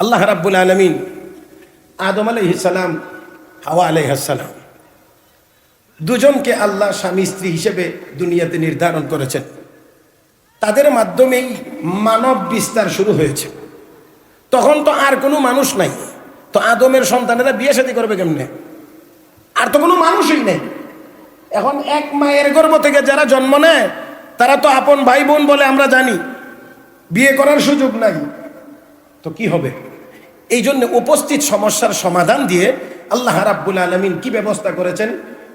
আল্লাহ রাব্বুল আলমিন আদম আলাইহিসালাম হাওয়া আলাইহাসালাম দুজনকে আল্লাহ স্বামী স্ত্রী হিসেবে দুনিয়াতে নির্ধারণ করেছেন। তাদের মাধ্যমেই মানব বিস্তার শুরু হয়েছে। তখন তো আর কোনো মানুষ নাই। তো আদমের সন্তানেরা বিয়ে শাদী করবে কেমনে? আর তো কোনো মানুষই নেই। এখন এক মায়ের গর্ভ থেকে যারা জন্ম নেয়, তারা তো আপন ভাই বোন বলে আমরা জানি। বিয়ে করার সুযোগ নাই। তো কি হবে? এই জন্য উপস্থিত সমস্যার সমাধান দিয়ে আল্লাহ রাব্বুল আলমিন কি ব্যবস্থা করেছেন?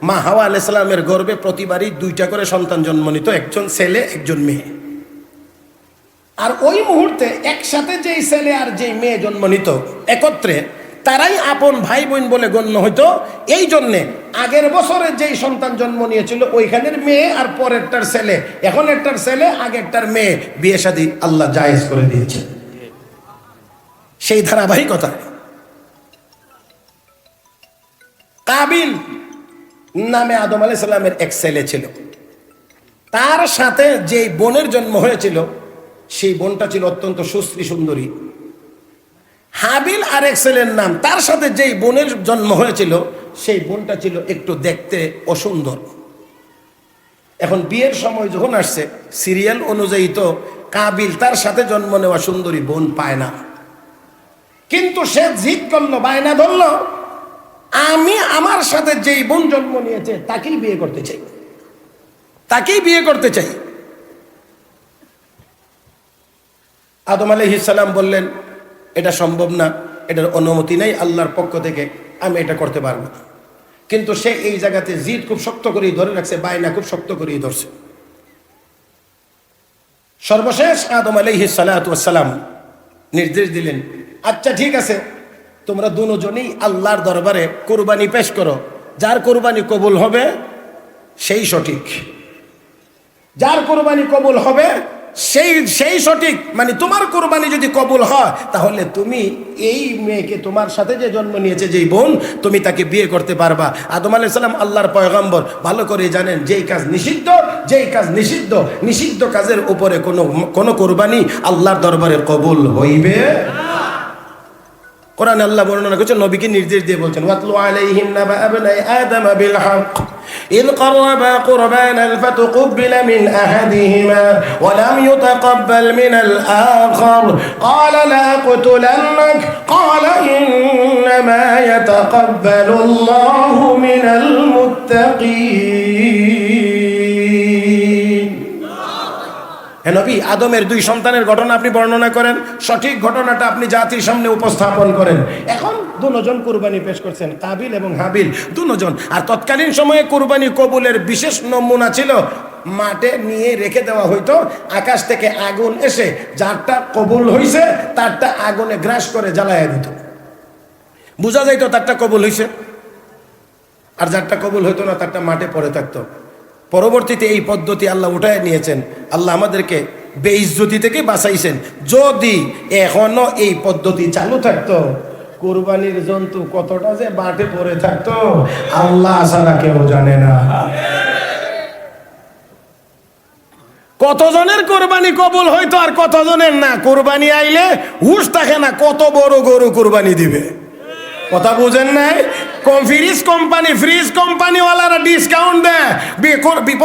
মা হাওয়া আলাইসালামের গর্বে প্রতিবারই দুইটা করে সন্তান জন্ম নিত একজন ছেলে, একজন মেয়ে। আর ওই মুহূর্তে একসাথে যেই ছেলে আর যেই মেয়ে জন্ম নিত একত্রে তারাই আপন ভাই বোন বলে গণ্য হইতো। এই জন্যে আগের বছরে যেই সন্তান জন্ম নিয়েছিল, ওইখানের মেয়ে আর পরেরটার ছেলে। এখন একটার ছেলে, আগেরটার মেয়ে। বিয়ে শাদী আল্লাহ জায়েজ করে দিয়েছে। সেই ধারাবাহিকতা। কাবিল নামে আদম আলাইহিস সালামের এক ছেলে ছিল। তার সাথে যেই বোনের জন্ম হয়েছিল, সেই বোনটা ছিল অত্যন্ত সুশ্রী সুন্দরী। হাবিল আর এক ছেলের নাম, তার সাথে যেই বোনের জন্ম হয়েছিল, সেই বোনটা ছিল একটু দেখতে অসুন্দর। এখন বিয়ের সময় যখন আসছে, সিরিয়াল অনুযায়ী তো কাবিল তার সাথে জন্ম নেওয়া সুন্দরী বোন পায় না। কিন্তু সে জিদ করল, বায়না ধরলো। আমি আমার সাথে যেই বোন জন্ম নিয়েছে, তাকেই বিয়ে করতে চাই। তাকেই বিয়ে করতে চাই। আদম আলহিসাল্লাম বললেন, এটা সম্ভব না, এটার অনুমতি নেই আল্লাহর পক্ষ থেকে, আমি এটা করতে পারব না। কিন্তু সে এই জায়গাতে জিদ খুব শক্ত করেই ধরে রাখছে, বায়না খুব শক্ত করেই ধরছে। সর্বশেষ আদম আলহি সালাম নির্দেশ দিলেন আচ্ছা ঠিক আছে। তোমরা দুজনেই আল্লাহর দরবারে কোরবানি পেশ করো। যার কোরবানি কবুল হবে, সেই সঠিক। যার কোরবানি কবুল হবে, সেই সেই সঠিক। মানে তোমার কোরবানি যদি কবুল হয়, তাহলে তুমি এই মেয়েকে তোমার সাথে যে জন্ম নিয়েছে, যেই বোন, তুমি তাকে বিয়ে করতে পারবা। আদম সালাম আল্লাহর পয়গম্বর। ভালো করে জানেন, যেই কাজ নিষিদ্ধ, যেই কাজ নিষিদ্ধ নিষিদ্ধ কাজের উপরে কোনো কোনো কোরবানি আল্লাহর দরবারে কবুল হইবে কোরআন আল্লাহ বর্ণনা করছেন নবীকে নির্দেশ দিয়ে বলছেন ওয়াতলু আলাইহিম নাবা আবনাই আদম বিল হক إذ قربا قربانا فتقبل من أحدهما ولم يتقبل من الآخر قال لا أقتلنك قال إنما يتقبل الله من المتقين হে নবী, আদমের দুই সন্তানের ঘটনা আপনি বর্ণনা করেন, সঠিক ঘটনাটা আপনি জাতির সামনে উপস্থাপন করেন। এখন দুজন কুরবানি পেশ করছেন, কাবিল এবং হাবিল। দুজন। আর তৎকালীন সময়ে কুরবানি কবুলের বিশেষ নমুনা ছিল, মাঠে নিয়ে রেখে দেওয়া হইতো, আকাশ থেকে আগুন এসে যারটা কবুল হইছে, তারটা আগুনে গ্রাস করে জ্বালাইয়া দিত। বোঝা যাইতো তারটা কবুল হইছে, আর যারটা কবুল হইতো না, তারটা মাঠে পড়ে থাকতো। পরবর্তীতে এই পদ্ধতি আল্লাহ উঠায় নিয়েছেন। আল্লাহ আমাদেরকে বেইজ্জতি থেকে বাঁচাইছেন। যদি এখনও এই পদ্ধতি চালু থাকতো, কোরবানির জন্তু কতটা যে বাটে পড়ে থাকতো, আল্লাহ ছাড়া কেউ জানে না। কতজনের কোরবানি কবুল হয়তো আর কতজনের না? কোরবানি আইলে হুশ থাকে না, কত বড় গরু কোরবানি দিবে। কথা বুঝেন নাই? ফ্রিজ কোম্পানি ফ্রিজ কোম্পানিওয়ালারা ডিসকাউন্ট দেয়।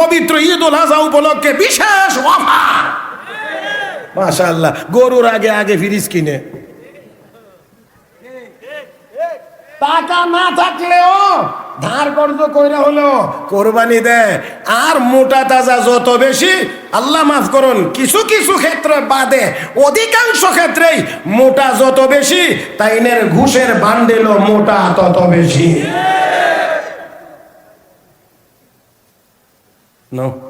পবিত্র ঈদ উল হাজা উপলক্ষে বিশেষ অফার মাশাল্লাহ গরুর আগে আগে ফ্রিজ কিনে। টাকা না থাকলেও ধার কর্জ কইরা হলো কোরবানি দেয়। আর মোটা তাজা যত বেশি, আল্লাহ মাফ করুন, কিছু কিছু ক্ষেত্রে বাদে অধিকাংশ ক্ষেত্রেই মোটা যত বেশি, তাইনের ঘুষের বান্ডেলও মোটা তত বেশি।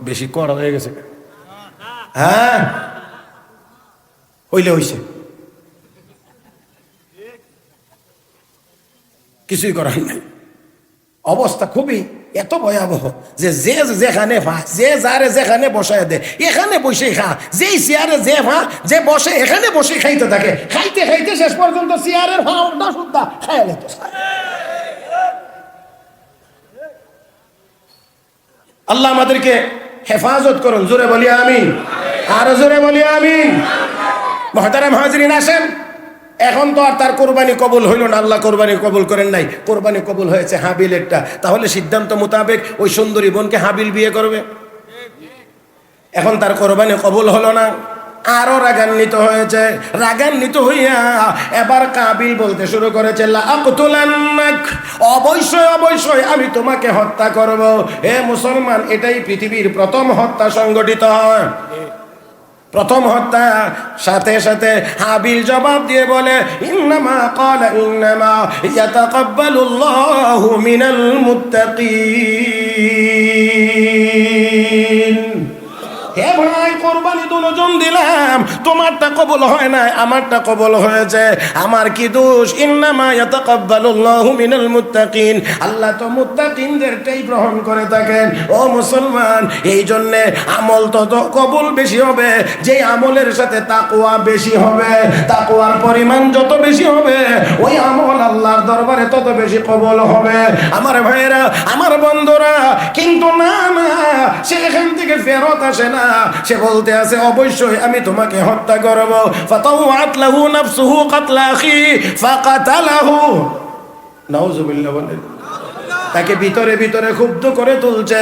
বেশি কড়া হয়ে গেছে। হ্যাঁ হইলে হইছে। কিছুই করার নাই। অবস্থা খুবই এত ভয়াবহ যে যে যেখানে ভা, যে যারে যেখানে বসায় দে, এখানে বসে খা। যেই চেয়ারে যে ভা, যে বসে, এখানে বসে খাইতে থাকে। খাইতে খাইতে শেষ পর্যন্ত চেয়ারের ভাওটা শুদ্ধা খায় তো আল্লাহ আমাদেরকে হেফাজত করুন। জোরে বলি আমিন। আরও জোরে বলি আমিন। মহতারাম হাজরিন আসেন। এখন তো আর তার কোরবানি কবুল হইল না, আল্লাহ কোরবানি কবুল করেন নাই। কোরবানি কবুল হয়েছে হাবিলেরটা। তাহলে সিদ্ধান্ত মোতাবেক ওই সুন্দরী বোনকে হাবিল বিয়ে করবে। এখন তার কোরবানি কবুল হলো না, আরও রাগান্বিত হয়েছে। রাগান্বিত হইয়া এবার কাবিল বলতে শুরু করেছে অবশ্যই অবশ্যই আমি তোমাকে হত্যা করব। হে মুসলমান, এটাই পৃথিবীর প্রথম হত্যা সংগঠিত। হয় প্রথম হত্যা সাথে সাথে হাবিল জবাব দিয়ে বলে ইন্নামা ক্বালা ইন্নামা ইয়াতাকাব্বালুল্লাহু মিনাল মুত্তাকিন। হে ভাই, কোরবানি দুজন দিলাম। তোমারটা কবল হয় নাই, আমারটা কবল হয়েছে। আমার কি দোষ? ইন্নামা ইয়াতাকাব্বালুল্লাহু মিনাল মুত্তাকিন। আল্লাহ তো মুত্তাকিনদেরটাই গ্রহণ করে থাকেন। ও মুসলমান, এই জন্য আমল তত কবুল বেশি হবে। যে আমলের সাথে তাকওয়া বেশি হবে, তাকওয়ার পরিমাণ যত বেশি হবে, ওই আমল আল্লাহর দরবারে তত বেশি কবল হবে। আমার ভাইয়েরা, আমার বন্ধুরা, কিন্তু না না, সে এখান থেকে ফেরত আসে না। সে বলতে আছে, অবশ্যই আমি তোমাকে হত্যা করব। ফাতাওয়াত লাহু নাফসুহু কাতলা আখি, ফাকাতালাহু। নাউজুবিল্লাহ বলেন তাকে ভিতরে ভিতরে ক্ষুব্ধ করে তুলছে।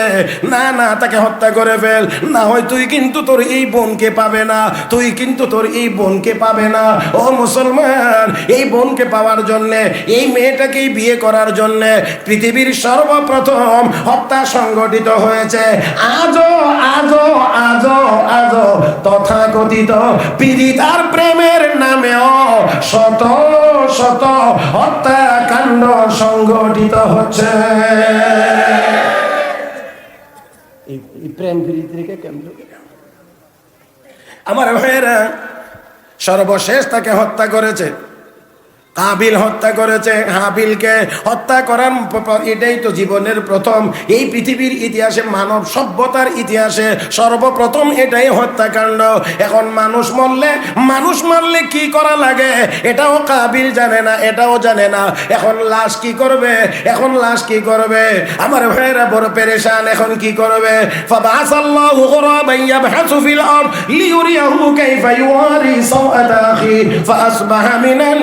না না, তাকে হত্যা করে ফেল। না হয় তুই কিন্তু তোর এই বোনকে পাবে না। তুই কিন্তু তোর এই বোনকে পাবে না। ও মুসলমান, এই বোনকে পাওয়ার জন্যে, এই মেয়েটাকেই বিয়ে করার জন্যে পৃথিবীর সর্বপ্রথম হত্যা সংগঠিত হয়েছে। আজও আজও আজও আজও তথাকথিত পীড়িতার প্রেমের নামেও শত শত হত্যাকাণ্ড সংগঠিত হচ্ছে। এই প্রেম রেখে কেন্দ্র আমার ভাইয়েরা সর্বশেষ তাকে হত্যা করেছে। কাবিল হত্যা করেছে, হাবিলকে হত্যা করার এটাই তো জীবনের প্রথম। এই পৃথিবীর ইতিহাসে মানব সভ্যতার ইতিহাসে সর্বপ্রথম এটাই হত্যাকাণ্ড। এখন মানুষ মরলে, মানুষ মারলে কি করা লাগে? এটাও কাবিল জানে না, এটাও জানে না। এখন লাশ কি করবে? এখন লাশ কি করবে? আমার ভাইয়েরা বড় পেরেশান, এখন কি করবে? ফাবাসাল্লাহু গুরাবান ইয়াবহাসু ফিল আরদ লিইউরিয়াহু কাইফা ইউয়ারি সাওআতা আখি ফাসবাহা মিনান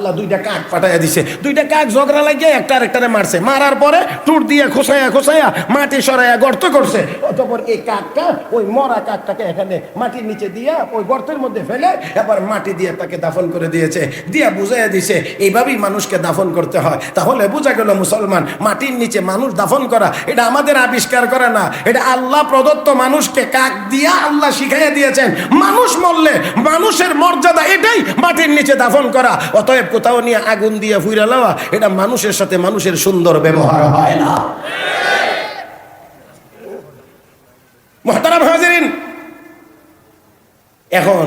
আল্লাহ দুইটা কাক পাঠাইয়া দিছে। দুইটা কাক ঝগড়া লাগিয়ে একটা আরেকটারে মারছে। মারার পরে টুট দিয়ে খোসাইয়া খোসাইয়া মাটি সরাইয়া গর্ত করছে। অতপর এই কাকটা, ওই মরা কাকটাকে এখানে মাটির নিচে দিয়া ওই গর্তের মধ্যে ফেলে এবার মাটি দিয়ে তাকে দাফন করে দিয়েছে। দিয়া বুঝাইয়া দিছে, এইভাবেই মানুষকে দাফন করতে হয়। তাহলে বোঝা গেল মুসলমান, মাটির নিচে মানুষ দাফন করা, এটা আমাদের আবিষ্কার করা না। এটা আল্লাহ প্রদত্ত মানুষকে কাক দিয়া আল্লাহ শিখাইয়া দিয়েছেন। মানুষ মরলে মানুষের মর্যাদা এটাই, মাটির নিচে দাফন করা। অতএব কোথাও নিয়ে আগুন দিয়ে ফুইরা লওয়া, এটা মানুষের সাথে মানুষের সুন্দর ব্যবহার হয় না। এখন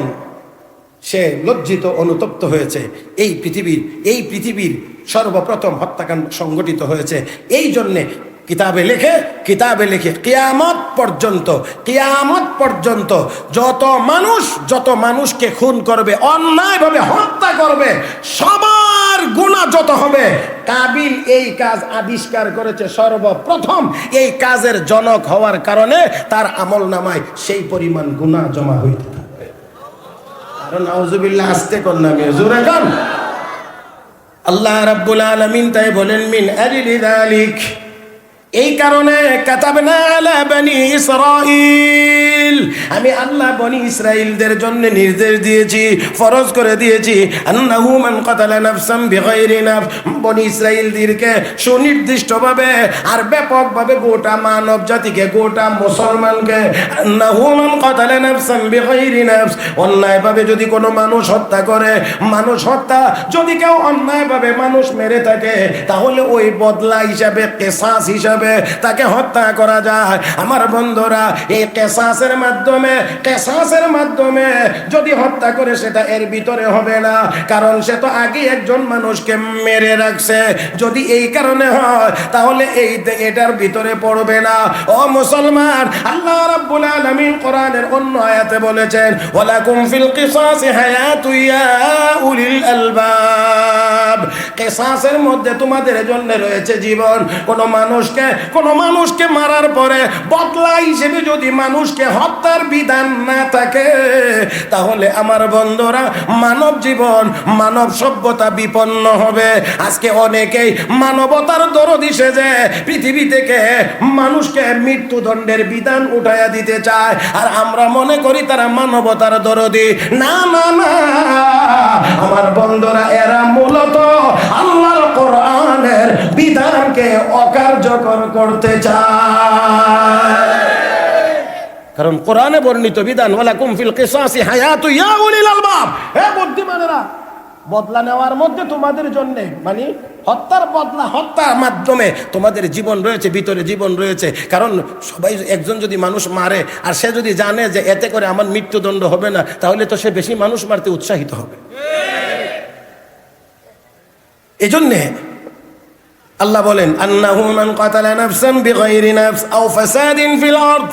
সে লজ্জিত, অনুতপ্ত হয়েছে। এই পৃথিবীর এই পৃথিবীর সর্বপ্রথম হত্যাকাণ্ড সংগঠিত হয়েছে। এই জন্যে কিতাবে লেখে কিতাবে লেখে কিয়ামত পর্যন্ত কিয়ামত পর্যন্ত যত মানুষ, যত মানুষকে খুন করবে, অন্যায়ভাবে হত্যা করবে, সবার গুণা যত হবে, কাবিল এই কাজ আবিষ্কার করেছে সর্বপ্রথম। এই কাজের জনক হওয়ার কারণে তার আমল নামায় সেই পরিমাণ গুণা জমা হইতে থাকবে। আসতে গান আল্লাহ রাব্বুল আলামিন তাই বলেন, মিন আজলি যালিক এই কারণে কাতাবনা আলা বনি ইসরাইল আমি আল্লাহ বনি ইসরাইলদের জন্য নির্দেশ দিয়েছি, ফরজ করে দিয়েছি, আন্নাহু মান কাতালা নাফসাম বিগাইরি নাফ বনি ইসরাইলদেরকে সুনির্দিষ্টভাবে আর ব্যাপকভাবে গোটা মানব জাতিকে, গোটা মুসলমানকে আন্নাহু মান কাতালা নাফসাম বিগাইরি নাফস। অন্যায়ভাবে যদি কোনো মানুষ হত্যা করে, মানুষ হত্যা, যদি কেউ অন্যায়ভাবে মানুষ মেরে থাকে, তাহলে ওই বদলা হিসাবে, কেসাস হিসাবে তাকে হত্যা করা যায়। আমার বন্ধুরা, এই কেসাসের মাধ্যমে কেসাসের মাধ্যমে যদি হত্যা করে, সেটা এর ভিতরে হবে না। কারণ সে তো আগে একজন মানুষকে মেরে রাখছে। যদি এই কারণে হয়, তাহলে এই এটার ভিতরে পড়বে না। ও মুসলমান, আল্লাহ রাব্বুল আলামিন কোরআনের অন্য আয়াতে বলেছেন, ওয়ালাকুম ফিল কিসাসি হায়াতু ইয়া উলিল আলবাব। কেসাসের মধ্যে তোমাদের জন্য রয়েছে জীবন। কোন মানুষকে কোন মানুষকে মারার পরে বদলা হিসেবে যদি মানুষকে হত্যার বিধান না থাকে, তাহলে আমার বন্ধুরা, মানব জীবন, মানব সভ্যতা বিপন্ন হবে। আজকে অনেকেই মানবতার দরদ যে পৃথিবী থেকে মানুষকে মৃত্যুদণ্ডের বিধান উঠাইয়া দিতে চায়। আর আমরা মনে করি তারা মানবতার দরদি। না না না, আমার বন্ধুরা, এরা মূলত আল্লাহর কোরআনের বিধানকে অকার্যকর করতে চায়। কারণ কোরআনে বর্ণিত বিধান ওয়ালা কুমফিল কিসাসি হায়াতু ইয়া উলিল আলবাব। হে বুদ্ধিমানেরা বদলা নেওয়ার মধ্যে তোমাদের জন্য মানে হত্যার বদলা হত্যার মাধ্যমে তোমাদের জীবন রয়েছে ভিতরে জীবন রয়েছে। কারণ সবাই একজন যদি মানুষ মারে আর সে যদি জানে যে এতে করে আমার মৃত্যুদণ্ড হবে না তাহলে তো সে বেশি মানুষ মারতে উৎসাহিত হবে। এজন্যে আল্লাহ বলেন আন্নাহু মান কাতালা নাফসান বিগাইরি নাফস আও ফাসাদিন ফিল আরদ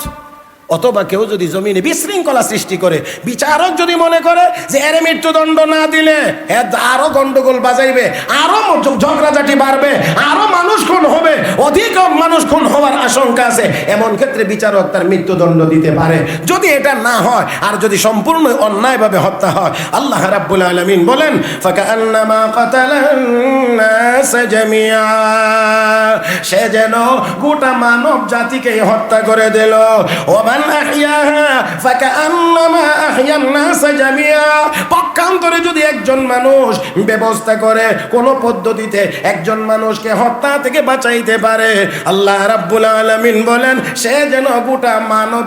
অথবা কেউ যদি জমিনে বিশৃঙ্খলা সৃষ্টি করে, বিচারক যদি মনে করে যে এর মৃত্যুদণ্ড না দিলে আরও গন্ডগোল বাজাইবে, আরও ঝগড়াঝাটি বাড়বে, আরও মানুষ খুন হবে, অধিক মানুষ খুন হওয়ার আশঙ্কা আছে। এমন ক্ষেত্রে বিচারক তার মৃত্যুদণ্ড দিতে পারে। যদি এটা না হয়, আর যদি সম্পূর্ণ অন্যায়ভাবে হত্যা হয়, আল্লাহ রাব্বুল আলামিন বলেন সে যেন গোটা মানব জাতিকে হত্যা করে দিল। ওমান আহইয়াহা ফাকান্নামা আহইয়ান নাস জামিয়া পক্ষান্তরে যদি একজন মানুষ ব্যবস্থা করে, কোন পদ্ধতিতে একজন মানুষকে হত্যা থেকে বাঁচাইতে পারে, আল্লাহ রাব্বুল আলামিন বলেন, সে যেন গোটা মানব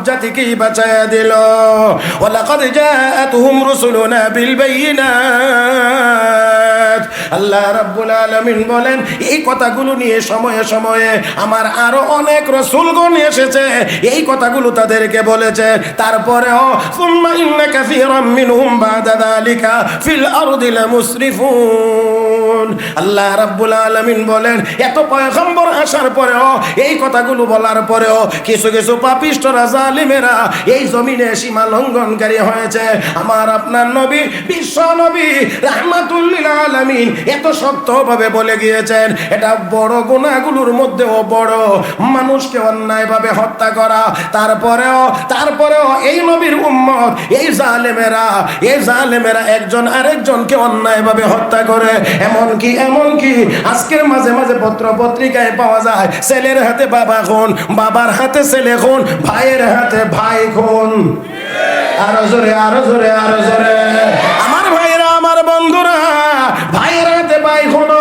বাঁচাইয়া দিল। আল্লাহ রাব্বুল আলামিন বলেন, এই কথাগুলো নিয়ে সময়ে সময়ে আমার আরও অনেক রসুলগণ এসেছে। এই কথাগুলো তাদেরকে বলেছে তারপরেও সুম্মা ইন্না কাসীরাম মিনহুম বাদা যালিকা ফিল আরদি লামুসরিফুন। আল্লাহ রাব্বুল আলামিন বলেন, এত পয়গম্বর আসার পরেও, এই কথাগুলো বলার পরেও কিছু কিছু পাপিষ্টরা জালিমেরা এই জমিনে সীমা লঙ্ঘনকারী হয়েছে। আমার আপনার নবী, বিশ্ব নবী রাহমাতুল্লিল আলামিন এত শক্তভাবে বলে গিয়েছেন, এটা বড় গুণাগুলোর মধ্যেও বড়। মানুষকে অন্যায়ভাবে হত্যা করা, তারপরেও তারপরেও এই নবীর উম্মত, এই জালেমেরা এই জালেমেরা একজন আরেকজনকে অন্যায়ভাবে হত্যা করে। এমন কি এমন কি আজকের মাঝে মাঝে পত্র পত্রিকায় পাওয়া যায়, ছেলের হাতে বাবা খুন, বাবার হাতে ছেলে খুন, ভাইয়ের হাতে ভাই খুন। আরও জোরে আরও জোরে আরও জোরে। আমার ভাইরা আমার বন্ধুরা, ভাইয়ের হাতে ভাই খুন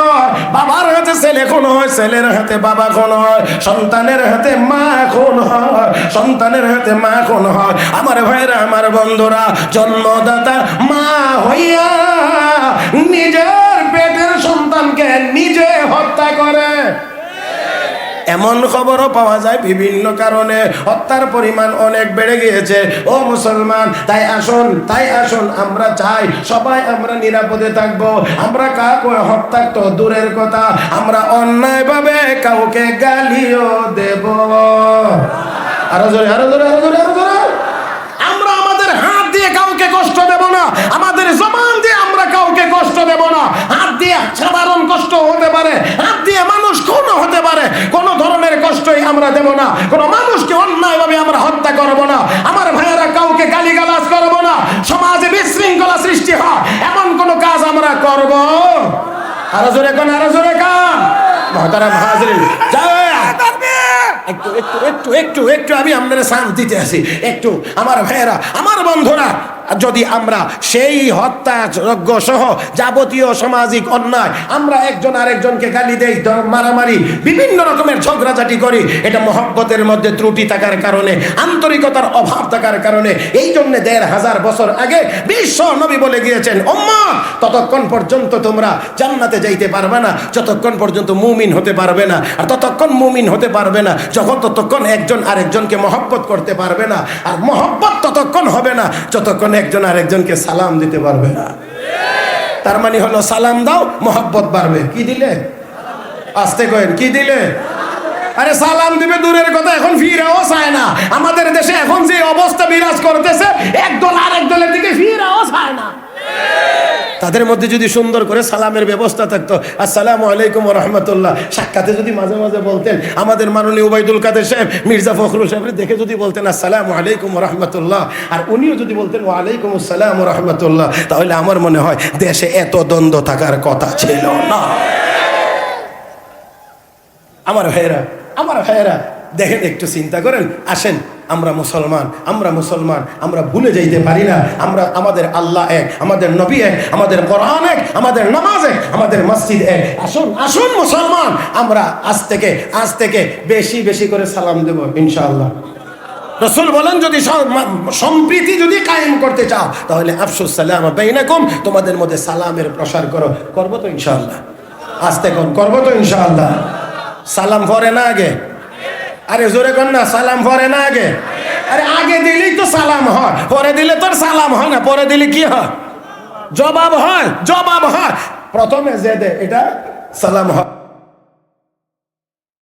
বাবার হাতে ছেলে খুন হয়, ছেলের হাতে বাবা খুন হয়, সন্তানের হাতে মা খুন হয়, সন্তানের হাতে মা খুন হয়। আমার ভাইরা আমার বন্ধুরা, জন্মদাতা মা হইয়া নিজের নিজে হত্যা করে। এমন খবরও পাওয়া যায় বিভিন্ন কারণে। হত্যার পরিমাণ অনেক বেড়ে গিয়েছে। ও মুসলমান, তাই আসুন তাই আসুন, আমরা চাই সবাই আমরা নিরাপদে থাকব। আমরা কাউকে হত্যা তো দূরের কথা, আমরা অন্যায়ভাবে কাউকে গালিও দেব। আরও জোরে আরও জোরে আরও জোরে আরও জোরে। আমরা আমাদের হাত দিয়ে কাউকে কষ্ট দেব না। আমাদের আমরা কাউকে কষ্ট দেব না। হাত দিয়ে সাধারণ কষ্ট হতে পারে, হাত দিয়ে মানুষ কোন হতে পারে। কোন ধরনের কষ্টই আমরা দেব না। কোন মানুষকে অন্যায়ভাবে আমরা হত্যা করব না। আমার ভাইয়েরা কাউকে গালিগালাজ করব না। সমাজে বিশৃঙ্খলা সৃষ্টি হয়। এমন কোন কাজ আমরা করব? আরও জোরে কোন, আরও জোরে একটু একটু একটু একটু একটু, আমি আপনারা শান্ত দিতে আসি একটু, আমার ভাইয়েরা, আমার বন্ধুরা যদি আমরা সেই হত্যা যজ্ঞ সহ যাবতীয় সামাজিক অন্যায় আমরা একজন আরেকজনকে গালি দেই মারামারি, বিভিন্ন রকমের ঝগড়াঝাটি করি, এটা মহব্বতের মধ্যে ত্রুটি থাকার কারণে, আন্তরিকতার অভাব থাকার কারণে, এই জন্য দেড় হাজার বছর আগে বিশ্ব নবী বলে গিয়েছেন অম্মা ততক্ষণ পর্যন্ত তোমরা জান্নাতে যাইতে পারবে না, যতক্ষণ পর্যন্ত মুমিন হতে পারবে না, আর ততক্ষণ মুমিন হতে পারবে না, যখন ততক্ষণ একজন আরেকজনকে মহব্বত করতে পারবে না, আর মহব্বত ততক্ষণ হবে না, যতক্ষণ একজন আরেকজনকে সালাম দিতে পারবে না, তার মানে হলো সালাম দাও, মহব্বত বাড়বে। কি দিলে? আসতে কেন কি দিলে? আরে সালাম দিবে দূরের কথা, এখন ফিরাও চায় না। আমাদের দেশে এখন যে অবস্থা বিরাজ করতেছে, একদল আরেক দলের দিকে ফিরাও চায় না। তাদের মধ্যে যদি সুন্দর করে সালামের ব্যবস্থা থাকতো, আসসালামু আলাইকুম রহমতুল্লাহ। সাক্ষাতে যদি মাঝে মাঝে বলতেন, আমাদের মাননীয় উবাইদুল কাদের সাহেব, মির্জা ফখরুল সাহেবের দেখে যদি বলতেন, আসসালামু আলাইকুম রহমতুল্লাহ। আর উনিও যদি বলতেন ওয়ালাইকুম আসসালাম রহমতুল্লাহ, তাহলে আমার মনে হয় দেশে এত দ্বন্দ্ব থাকার কথা ছিল না। আমার ভাইয়েরা আমার ভাইয়েরা, দেখেন, একটু চিন্তা করেন, আসেন। আমরা মুসলমান আমরা মুসলমান, আমরা ভুলে যাইতে পারি না। আমরা, আমাদের আল্লাহ এক, আমাদের নবী এক, আমাদের কোরআন এক, আমাদের নামাজ এক, আমাদের মসজিদ এক। আসুন আসুন মুসলমান, আমরা আজ থেকে আজ থেকে বেশি বেশি করে সালাম দেব, ইনশাআল্লাহ। রসুল বলেন, যদি সম- সম্প্রীতি যদি কায়েম করতে চাও, তাহলে আফসুস সালাম বেইনাকুম, তোমাদের মধ্যে সালামের প্রসার করো। করব তো ইনশাআল্লাহ। আজ থেকে করব তো ইনশাআল্লাহ। সালাম পরে না আগে। আরে জোরে কর না, সালাম পরে না আগে? আরে আগে দিলেই তো সালাম হয়, পরে দিলে তোর সালাম হয় না, পরে দিলে কি হয়? জবাব হয় জবাব হয়। প্রথমে যে দে, এটা সালাম হয়।